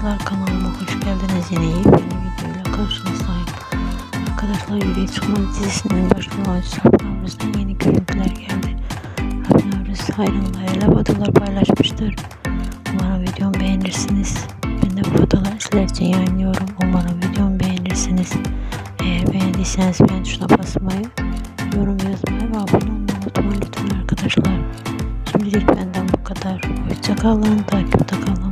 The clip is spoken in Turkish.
Arkadaşlar kanalıma hoş geldiniz. Yine yepyeni videoyla karşınızdayım. Arkadaşlar Yürüye Çıkma dizisinin başrol oyuncusu yeni görüntüler geldi. Abdül hayranlarıyla fotoğraflar paylaşmıştır. Umarım videomu beğenirsiniz. Ben de bu fotoğrafları sizler için yayınlıyorum. Umarım videomu beğenirsiniz. Eğer beğendiyseniz beğen tuşuna basmayı, yorum yazmayı ve abone olmayı unutmayın lütfen arkadaşlar. Şimdilik benden bu kadar. Hoşçakalın. Takipte kalın.